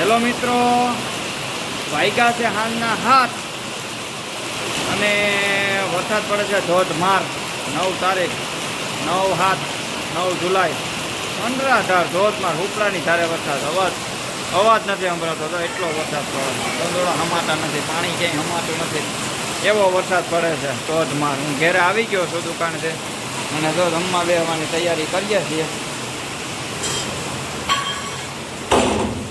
Hello મિત્રો. વાયગા છે હાલના હાથ. અને વરસાદ પડે છે ધોધમાર. નવ તારીખ, નવ હાથ, નવ જુલાઈ. અંડરાધાર ધોધમાર ઉપલાની ધારે વરસાદ. અવાજ અવાજ નથી સંભળાતો તો એટલો વરસાદ પડે કંદોળા હમાતા નથી, પાણી ક્યાંય હમાતું નથી. એવો વરસાદ પડે છે ધોધમાર. હું ઘેરે આવી ગયો છું દુકાનેથી અને ધોધ હમવા બેસવાની તૈયારી કરીએ છીએ.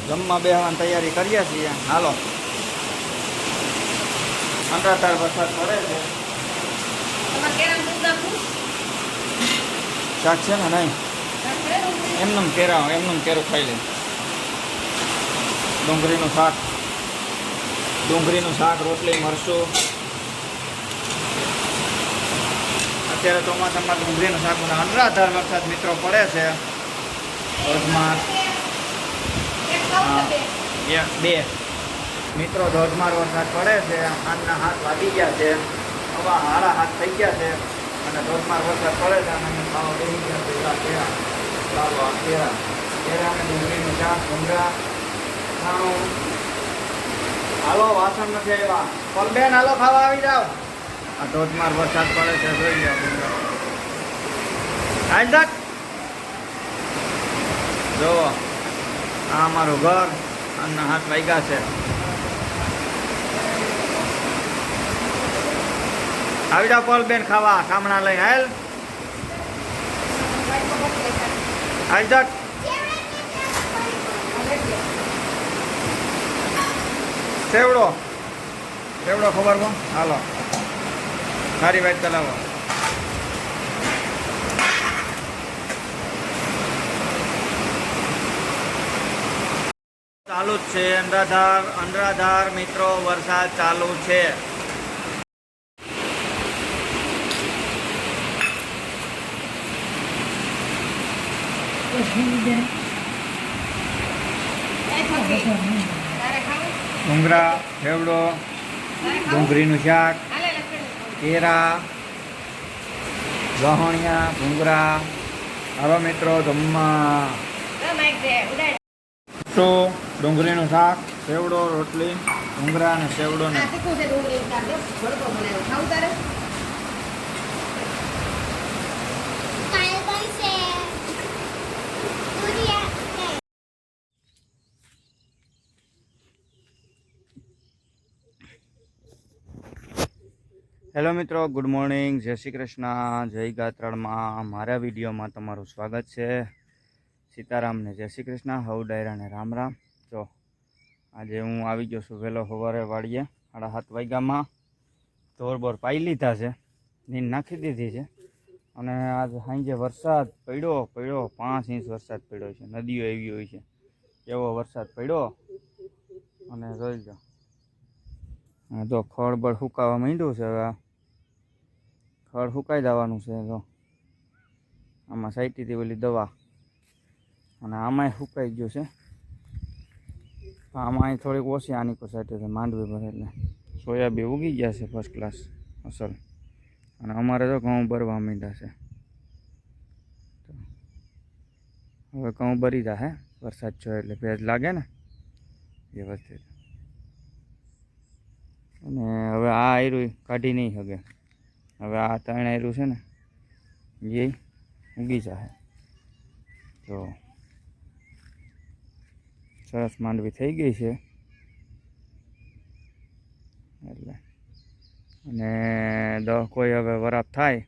જમવા બેહવાની તૈયારી કરીએ છીએ. હાલો. અંધાતાર વરસાદ પડે છે? શાક છે ને નહીં? એમનું કેરા એમનેમ કેરું ખાઈ લે. ડુંગળીનું શાક. ડુંગળીનું શાક રોટલી મરચું. અત્યારે ચોમાસામાં ડુંગળીનું શાક મને અનરાધાર વરસાદ મિત્રો પડે છે. ધોધમાર એક. બે? મિત્રો ધોધમાર વરસાદ પડે છે હાથના હાથ વાગી ગયા છે હવા હારા હાથ થઈ ગયા છે અને ધોધમાર વરસાદ પડે છે અને ખાવા બેસી ગયા છે એવા કેળા ચાલો આ કેળા કેળા અને ડુંગળીનું શાક ભૂંગળા ખાણું. હાલો વાસણ નથી આવ્યા. પલબેન હાલો ખાવા આવી જાઓ. આ ધોધમાર વરસાદ પડે છે જોઈ ભૂંગળા. આજ જોવો આ અમારું ઘર અને હાથ વાગ્યા છે. આવી જાઓ પોલબેન ખાવા હાલ બાઈકમાં મોકલે આવી જાઓ. સેવડો. સેવડો ખબર કો હાલો. સારી વાત ચલાવો. ચાલુ જ છે અંધાધાર અંધાધાર મિત્રો, વરસાદ ચાલુ છે? ડુંગરા ફેવડો ડુંગળીનું શાક. કેરા, ગહણિયા ભૂંગરા હવે મિત્રો, જમવા શું ડુંગળીનું શાક સેવડો રોટલી ડુંગરા અને સેવડો ને? હેલો મિત્રો ગુડ મોર્નિંગ. જય શ્રી કૃષ્ણ. જય ગાત્રાળમાં. મારા વિડીયોમાં તમારું સ્વાગત છે. સીતારામને જય શ્રી કૃષ્ણ, હવ ડાયરાને રામ રામ. જો, આજે હું આવી ગયો છું વહેલો સવારે વાળીએ સાડા સાત વાગ્યામાં. ધોરબોર પાઈ લીધા છે, નીંદ નાખી દીધી છે. અને આજ સાંજે વરસાદ પડ્યો પડ્યો, પાંચ ઇંચ વરસાદ પડ્યો છે. નદીઓ એવી હોય છે, એવો વરસાદ પડ્યો. અને જોઈ લો જો ખળબળ બળ સુકાવા માંડ્યું છે હવે ખળ સુકાઈ જવાનું છે, જો. આમાં સાઈટીથી ઓલી દવા અને આમાંય સુકાઈ ગયું છે. આમાં અહીં થોડીક ઓછી આની પર છે માંડવી પર એટલે. સોયાબી ઉગી ગયા છે ફર્સ્ટ ક્લાસ અસલ. અને અમારે તો ઘઉં ભરવા માંડ્યા છે. હવે ઘઉં ભરી જશે વરસાદ છો એટલે ભેજ લાગે ને વ્યવસ્થિત અને હવે આ આયરું કાઢી નહીં શકે. હવે આ ત્રણ આયરું છે ને, એ ઉગી જશે તો સરસ માંડવી થઈ ગઈ છે. એટલે. અને દહ કોઈ હવે વરાપ થાય,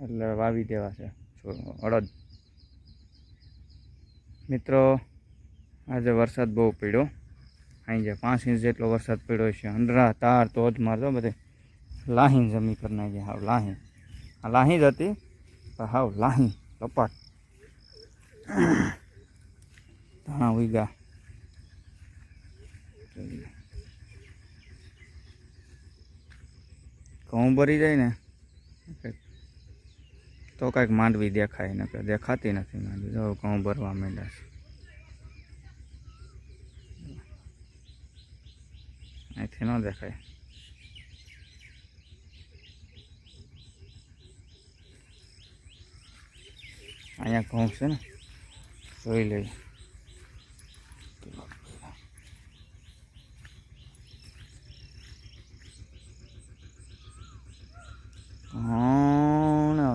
એટલે વાવી દેવા છે. અડદ. મિત્રો, આજે વરસાદ બહુ પડ્યો. અહીં જે પાંચ ઇંચ જેટલો વરસાદ પડ્યો છે અંડરા તાર તો જ મારતો બધે. લાહીન જમી કરી નાખી, હાવ લાહીન. આ લાહી જ હતી, પણ હાવ લાહી લપાટ ધાણા ઉગ્યા ઘઉં ભરી જાય ને? તો કાંઈક માંડવી દેખાય ને દેખાતી નથી માંડવી. જો, ઘઉં ભરવા માંડ્યા છે. અહીંથી ન દેખાય. અહીંયા ઘઉં છે ને? જોઈ લઈએ.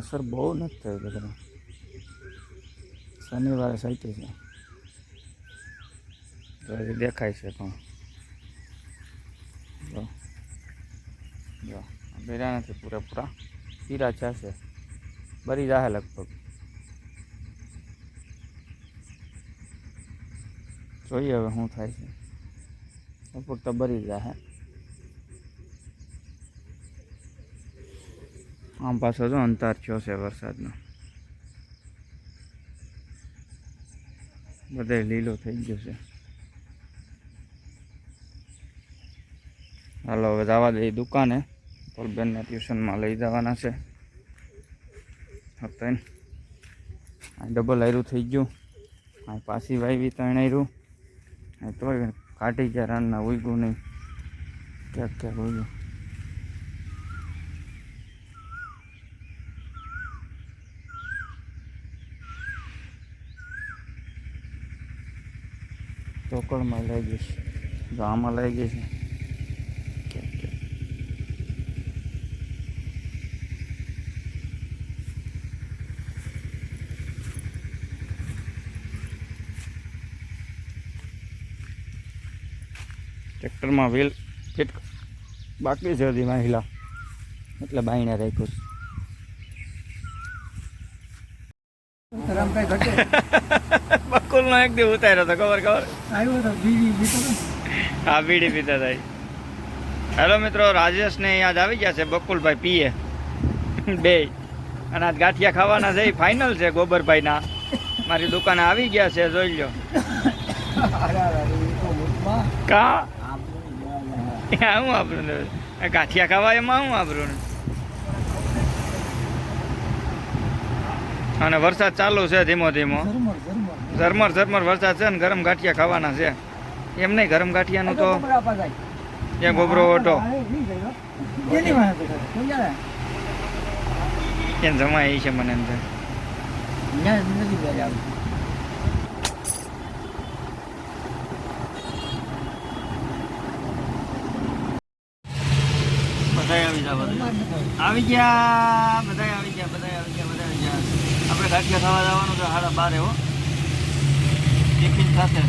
અસર બહુ નથી થઈ બધા શનિવારે સાચી છે તો હજી દેખાય છે પણ જો જો બેરા નથી પૂરેપૂરા પીરા છે બરી જાહે લગભગ જોઈએ હવે શું થાય છે બપોર તો બરી જાહે આમ પાછો જો અંતર થયો છે વરસાદનો બધે લીલો થઈ ગયો છે હાલો હવે જવા દઈએ દુકાને પલબેનને ટ્યુશનમાં લઈ જવાના છે હતા આ ડબલ આયરું થઈ ગયું આ પાછી વાવી ત્રણ આયરું તોય કાઢી ગયા રાનના ઉગ્યું નહીં ક્યાંક ક્યાંક ઉગ્યું ચોકડમાં લઈ જઈશ. જો આમાં લઈ ગઈ ટ્રેક્ટરમાં વ્હીલ ફિટ બાકી છે હજી મહિલા. એટલે બાઈને રાખ્યું છે. રામભાઈ ઘટે. બકુલનો એક દી ઉતાર્યો હતો ખબર ખબર? આવ્યો બીડી હા બીડી પીતા થાય હેલો મિત્રો રાજેશને યાદ આવી ગયા છે બકુલભાઈ પીએ. બે. અને આજ ગાંઠિયા ખાવાના છે ફાઇનલ છે ગોબરભાઈના. મારી દુકાને આવી ગયા છે જોઈ લો એ કા? હું આપણું ગાંઠિયા ખાવા એમાં હું આપણું અને વરસાદ ચાલુ છે ધીમો ધીમો. ઝરમર ઝરમર. વરસાદ છે ને ગરમ ગાંઠિયા ખાવાના છે. એમ નહીં ગરમ ગાંઠિયાનું તો એ ગોબરો ઓટો એમ જમાય એ છે મને એમ છે આવી ગયા બધાય આવી ગયા બધાય આવી ગયા બધાય આવી ગયા આપણે ગાંઠિયા ખાવા જવાનું છે સાડા બારે, હો. ટિફિન સાથે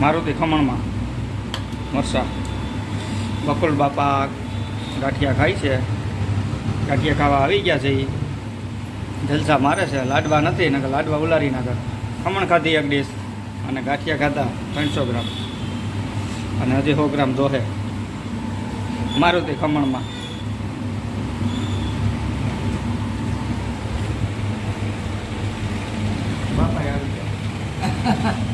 મારુતિ ખમણમાં. મરસા. બકુલ બાપા ગાંઠિયા ખાય છે. ગાંઠિયા ખાવા આવી ગયા છે એ જલસા મારે છે, લાડવા નથી, નકર લાડવા ઉલારી નાખે ખમણ ખાધી એક ડીશ. અને ગાંઠિયા ખાધા ત્રણસો ગ્રામ. અને હજી સો ગ્રામ દોહે. મારુતિ ખમણમાં. બાપા આવી ગયા.